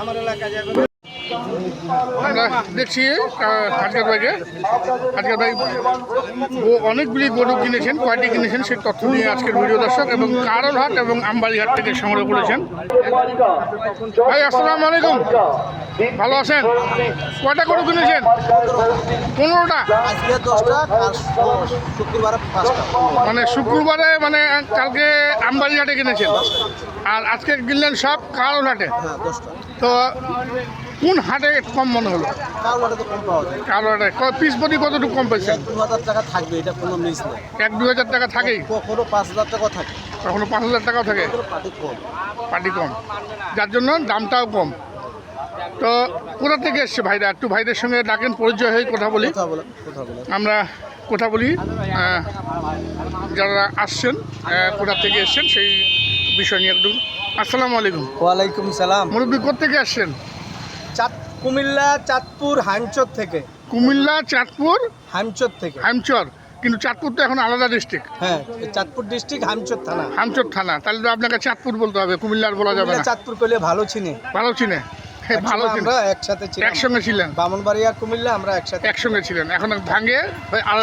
আমার এলাকায় যাবে আমরা দেখছি হাজগার ভাইকে। হাজগার ভাই ও অনেকগুলি গরু কিনেছেন কয়টি কিনেছেন সেই তথ্য নিয়ে আজকের ভিডিও দর্শক এবং কারলহাট এবং আমবাড়িহাট থেকে সংগ্রহ করেছেন। ভাই আসসালামু আলাইকুম। ভালো আছেন? কয়টা গরু কিনেছেন? পনেরোটা? মানে শুক্রবারে মানে কালকে আমবাড়িহাটে কিনেছেন। আর আজকে কিনলেন সব কারলহাটে? হ্যাঁ তো কোন হাটে কম মনে হলো? কারোটা পিস প্রতি কতটুকু কম পেয়েছেন দু হাজার টাকা থাকবে এটা কোনো মিস নেই। এক দু হাজার টাকা থাকেই? কখনো পাঁচ হাজার টাকা থাকে। কখনো পাঁচ হাজার টাকাও থাকে? পাটি কম। পার্টি কম। যার জন্য দামটাও কম। তো কোথা থেকে এসছে ভাইরা? একটু ভাইদের সঙ্গে ডাকেন পরিচয় হয়ে কথা বলি। আমরা কথা বলি যারা আসছেন কোথা থেকে এসছেন সেই বিষয় নিয়ে একটু। আসসালামু আলাইকুম। ওয়ালাইকুম সালাম। মুরব্বী থেকে আসছেন? কুমিল্লা চাঁদপুর হামচর থেকে। কুমিল্লা চাঁদপুর হামচর থেকে। হামচর কিন্তু চাঁদপুর তো এখন আলাদা ডিস্ট্রিক্ট হ্যাঁ চাঁদপুর ডিস্ট্রিক্ট হামচর থানা। হামচর থানা। তাহলে তো আপনাকে চাঁদপুর বলতে হবে কুমিল্লার বলা যাবে না। চাঁদপুর করলে ভালো চিনি। ভালো চিনে। হ্যাঁ, ভালো আমরা একসাথে ছিলাম। একসঙ্গে ছিলেন। বামনবাড়িয়া কুমিল্লা আমরা একসাথে। একসঙ্গে ছিলেন। এখন ভাঙে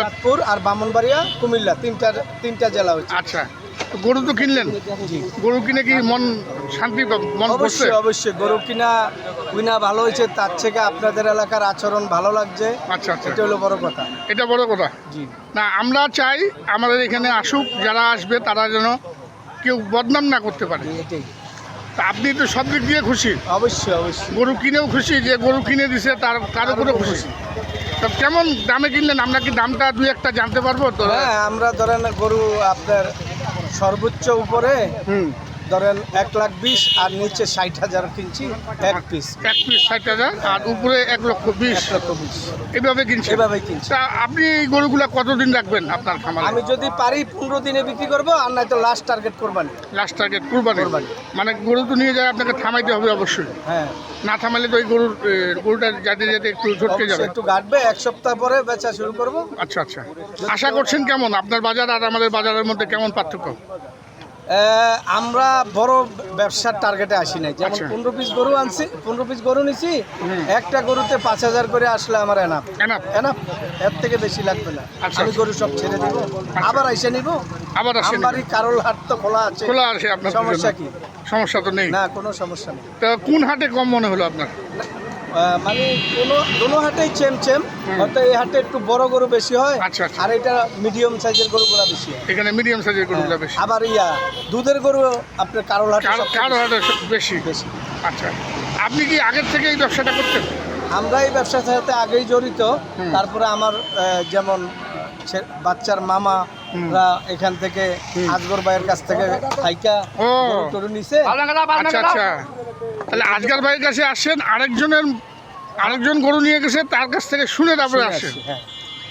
চাঁদপুর আর বামনবাড়িয়া কুমিল্লা তিনটা তিনটা জেলা হচ্ছে। আচ্ছা। গরু তো কিনলেন? গরু কিনে কি মন শান্তি মন অবশ্যই অবশ্যই। গরু কিনা কিনা ভালো হয়েছে তার থেকে আপনাদের এলাকার আচরণ ভালো লাগছে। আচ্ছা আচ্ছা। এটা হলো বড় কথা। এটা বড় কথা? জি। না আমরা চাই আমাদের এখানে আসুক যারা আসবে তারা যেন কেউ বদনাম না করতে পারে। এটাই। আপনি তো সব দিক দিয়ে খুশি। অবশ্যই অবশ্যই। গরু কিনেও খুশি যে গরু কিনে দিছে তার তার উপরেও খুশি। তো কেমন দামে কিনলেন? আমরা কি দামটা দুই একটা জানতে পারব? তো হ্যাঁ আমরা ধরেন গরু আপনার সর্বোচ্চ উপরে ধরেন এক লাখ বিশ আর নিচে ষাট হাজার কিনছি এক পিস এক পিস ষাট হাজার আর উপরে এক লক্ষ বিশ। লক্ষ বিশ। এভাবে কিনছি এভাবে কিনছি। আপনি এই গরুগুলা কতদিন রাখবেন আপনার খামারে? আমি যদি পারি পনেরো দিনে বিক্রি করব আর নয়তো লাস্ট টার্গেট করবানি। লাস্ট টার্গেট কুরবানি। মানে গরু তো নিয়ে যায় আপনাকে থামাইতে হবে অবশ্যই। হ্যাঁ। না থামালে তো ওই গরুর গরুটা যাতে যেতে একটু ঝটকে যাবে। একটু গাটবে এক সপ্তাহ পরে বেচা শুরু করব। আচ্ছা আচ্ছা। আশা করছেন কেমন? আপনার বাজার আর আমাদের বাজারের মধ্যে কেমন পার্থক্য? আমরা বড় ব্যবসার টার্গেটে আসি নাই। যেমন আচ্ছা। পনেরো পিস গরু আনছি পনেরো পিস গরু নিছি একটা গরুতে পাঁচ হাজার করে আসলে আমার এনাফ? এনাফ এর থেকে বেশি লাগবে না। আচ্ছা, আমি আচ্ছা। গরু সব ছেড়ে দিব আবার এসে নিব। আবার আমারই কারোল হাট তো খোলা আছে। খোলা আছে আপনার সমস্যা কি? সমস্যা তো নেই। না কোনো সমস্যা নেই। তা কোন হাটে কম মনে হলো আপনার? মানে কোনো কোনো হাটেই চেম চেম। অর্থাৎ এই হাটে একটু বড় গরু বেশি হয় আচ্ছা, আচ্ছা। আর এটা মিডিয়াম সাইজের গরু গরুগুলো বেশি হয়। এখানে মিডিয়াম সাইজের গরুগুলো বেশি। আবার ইয়া দুধের গরু আপনার হাটে কার সবচেয়ে বেশি। হাটে বেশি। বেশি। আচ্ছা। আপনি কি আগের থেকে এই ব্যবসাটা করতেন? আমরা এই ব্যবসার সাথে আগেই জড়িত। তারপরে আমার যেমন বাচ্চার মামা এখান থেকে আজগর ভাইয়ের কাছ থেকে। গরু নিছে। আচ্ছা আচ্ছা। তাহলে আজকাল ভাইয়ের কাছে আসেন আরেকজনের আরেকজন গরু নিয়ে গেছে তার কাছ থেকে শুনে তারপরে আসেন। হ্যাঁ।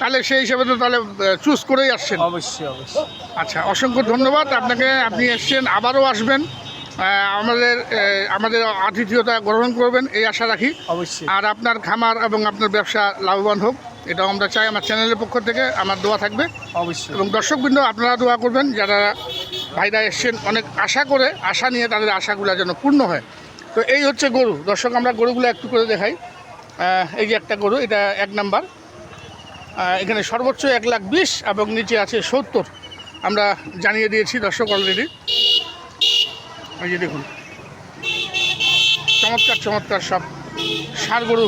তাহলে সেই হিসাবে তো তাহলে চুজ করেই আসছেন। অবশ্যই অবশ্যই। আচ্ছা অসংখ্য ধন্যবাদ। আপনাকে আপনি এসছেন আবারও আসবেন। আমাদের আমাদের আতিথ্যতা গ্রহণ করবেন এই আশা রাখি। অবশ্যই। আর আপনার খামার এবং আপনার ব্যবসা লাভবান হোক এটাও আমরা চাই আমার চ্যানেলের পক্ষ থেকে আমার দোয়া থাকবে। অবশ্যই। এবং দর্শকবৃন্দ আপনারা দোয়া করবেন যারা ভাইরা এসছেন অনেক আশা করে আশা নিয়ে তাদের আশাগুলো যেন পূর্ণ হয়। তো এই হচ্ছে গরু। দর্শক, আমরা গরুগুলো একটু করে দেখাই। এই যে একটা গরু, এটা এক নাম্বার। এখানে সর্বোচ্চ এক লাখ বিশ এবং নিচে আছে সত্তর। আমরা জানিয়ে দিয়েছি দর্শক অলরেডি এই যে দেখুন। চমৎকার চমৎকার সব ষাড় গরু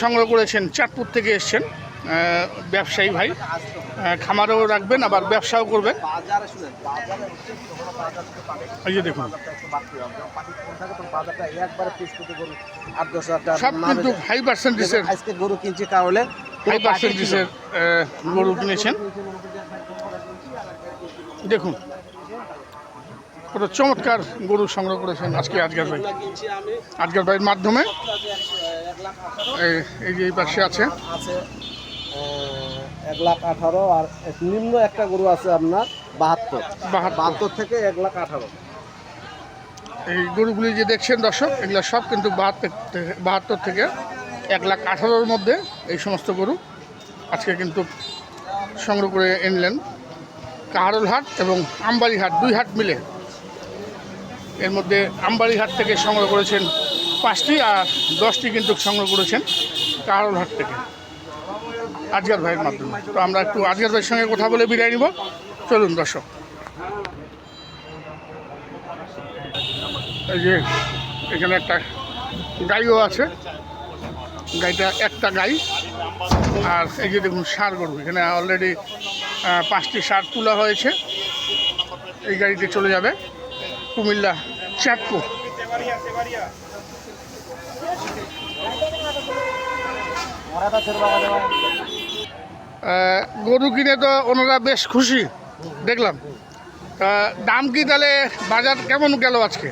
সংগ্রহ করেছেন, চাঁদপুর থেকে এসছেন। ব্যবসায়ী ভাই। খামারও রাখবেন, আবার ব্যবসাও করবেন। এই যে দেখুন। সব কিন্তু হাই পার্সেন্টেজের আজকে গরু কিনছি কারণে হাই পার্সেন্টেজের গরু কিনেছেন। দেখুন, কত চমৎকার গরু সংগ্রহ করেছেন আজকে আজকাল ভাই। আজকাল ভাইয়ের মাধ্যমে। এই- যে এই পাশে আছে। এক লাখ আঠারো আর নিম্ন একটা গরু আছে আপনার বাহাত্তর। বাহাত্তর। থেকে এক লাখ আঠারো। এই গরুগুলি যে দেখছেন দর্শক এগুলো সব কিন্তু বাহাত্তর থেকে বাহাত্তর থেকে এক লাখ আঠারোর মধ্যে এই সমস্ত গরু আজকে কিন্তু সংগ্রহ করে এনলেন। কাহারোল হাট এবং আমবাড়ি হাট দুই হাট মিলে এর মধ্যে আমবাড়ি হাট থেকে সংগ্রহ করেছেন পাঁচটি আর দশটি কিন্তু সংগ্রহ করেছেন কাহারোল হাট থেকে। আজকের ভাইয়ের মাধ্যমে। তো আমরা একটু আজকের ভাইয়ের সঙ্গে কথা বলে বিদায় নিব। চলুন দর্শক। এই যে এখানে একটা গাইও আছে। গাইটা একটা গাই। আর এই যে দেখুন সার গরু। এখানে অলরেডি পাঁচটি সার তোলা হয়েছে। এই গাড়িতে চলে যাবে কুমিল্লা চাঁদপুর। আহ, গরু কিনে তো ওনারা বেশ খুশি। দেখলাম। তা দাম কি তাহলে বাজার কেমন গেল আজকে?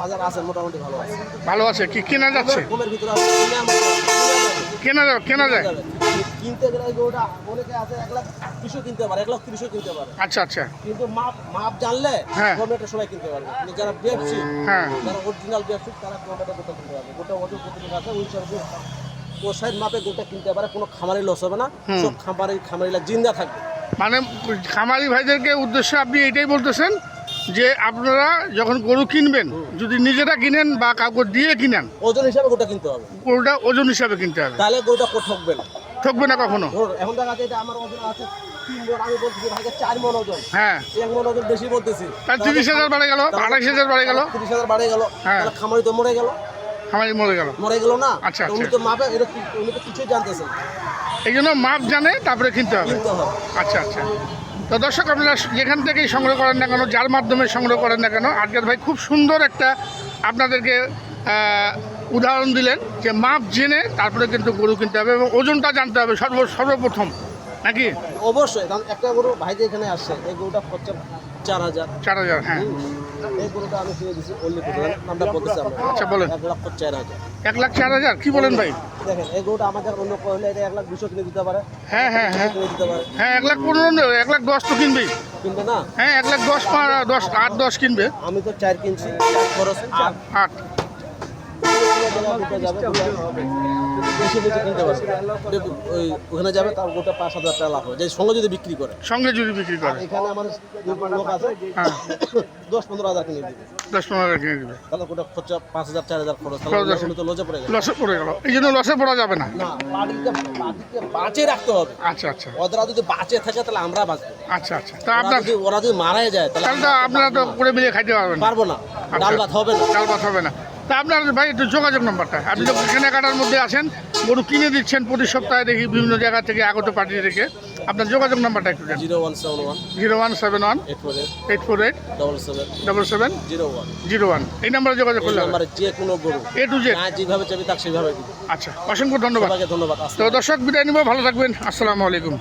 বাজার আছে মোটামুটি ভালো আছে। ভালো আছে। কি কেনা যাচ্ছে? কিনে যাবে কেনা যায়? কিনতে গেলে অনেকে আছে এক লাখ তিরিশও কিনতে পারে এক লাখ তিরিশও কিনতে পারে। আচ্ছা আচ্ছা। কিন্তু মাপ মাপ জানলে হ্যাঁ। সবাই কিনতে পারবে। কিন্তু যারা ব্যবসি হ্যাঁ। যারা অরিজিনাল ব্যবসি তারা গভর্নমেন্টে গোটা কিনতে পারবে। গোটা ওজন কতটুকু আছে ওই হিসাবে পোষাইড মাপে গোটা কিনতে পারে কোনো খামারি লস হবে না। সব খামারি খামারিলা জিন্দা থাকবে। মানে খামারি ভাইদেরকে উদ্দেশ্যে আপনি এটাই বলতেছেন যে আপনারা যখন গরু কিনবেন যদি নিজেরা কিনেন বা কাউকে দিয়ে কিনেন ওজন হিসাবে গোটা কিনতে হবে। গরুটা ওজন হিসাবে কিনতে হবে। তাহলে গরুটা ঠকবে না। ঠকবে না কখনো? এখন দেখা এটা আমার ওজন আছে আমি বলছি ভাইকে চার মন ওজন। হ্যাঁ। এক মন ওজন বেশি বলতেছি। তিরিশ হাজার বাড়ে গেল আড়াইশ হাজার বাড়ে গেল। তিরিশ হাজার বাড়ে গেল। হ্যাঁ। খামারি তো মরে গেল। খামারি মরে গেল। মরে গেল না? আচ্ছা, উনি আচ্ছা। তো মাপে এটা উনি তো কিছুই জানতেছেন। এই জন্য মাপ জানে তারপরে কিনতে হবে। আচ্ছা আচ্ছা। তো দর্শক আপনারা যেখান থেকেই সংগ্রহ করেন না কেন যার মাধ্যমে সংগ্রহ করেন না কেন আজকের ভাই খুব সুন্দর একটা আপনাদেরকে উদাহরণ দিলেন যে মাপ জেনে তারপরে কিন্তু গরু কিনতে হবে এবং ওজনটা জানতে হবে সর্ব সর্বপ্রথম নাকি? অবশ্যই কারণ একটা গরু ভাই যে এখানে আসছে এই গরুটা চার হাজার। চার হাজার হ্যাঁ। এই গরুটা আমি কিনে দিচ্ছি অল্লি নামটা বলতেছি আমরা। আচ্ছা, বলেন। এক লক্ষ চার হাজার। এক লাখ চার হাজার? কি বলেন ভাই? দেখেন এই গরুটা আমাদের অন্য এটা এক লাখ দুশো কিনে দিতে পারে। হ্যাঁ হ্যাঁ হ্যাঁ। কিনে দিতে পারে। হ্যাঁ এক লাখ পনেরো এক লাখ দশ তো কিনবেই কিনবে না? হ্যাঁ এক লাখ দশ দশ আট দশ কিনবে। আমি তো চার কিনছি খরচ আর আট। দুটো যাবে বেশি বেশি কিনতে পারবে ওই ওখানে যাবে তার গোটা পাঁচ হাজার টাকা লাভ যে সঙ্গে যদি বিক্রি করে। সঙ্গে যদি বিক্রি করে এখানে আমার লোক আছে দশ পনেরো হাজার কিনে দিবে। দশ পনেরো হাজার কিনে দিবে তাহলে গোটা খরচা পাঁচ হাজার চার হাজার খরচ তাহলে তো লজে পড়ে গেল লসে পড়ে গেল। এই জন্য লসে পড়া যাবে না। না বাড়িতে বাড়িতে বাঁচে রাখতে হবে আচ্ছা আচ্ছা। ওরা যদি বাঁচে থাকে তাহলে আমরা বাঁচবো আচ্ছা আচ্ছা। তা আপনার ওরা যদি মারা যায় তাহলে আপনারা তো করে মিলিয়ে খাইতে পারবেন পারব না। ডাল ভাত হবে না। ডাল ভাত হবে না। তা আপনার ভাই একটু যোগাযোগ নাম্বারটা। আপনি যখন কেনাকাটার মধ্যে আছেন গরু কিনে দিচ্ছেন প্রতি সপ্তাহে দেখি বিভিন্ন জায়গা থেকে আগত পাঠিয়ে রেখে। আপনার যোগাযোগ নাম্বারটা একটু zero one seven one. Zero one seven one. Eight four eight. Double seven. Double seven. Zero one. Zero one. এই নাম্বারে যোগাযোগ করলে যে কোনো গরু এ টু জেড। যেভাবে চাবি তাক সেভাবে আচ্ছা অসংখ্য ধন্যবাদ। ধন্যবাদ। তো দর্শক বিদায় নিব। ভালো থাকবেন। আসসালামু আলাইকুম।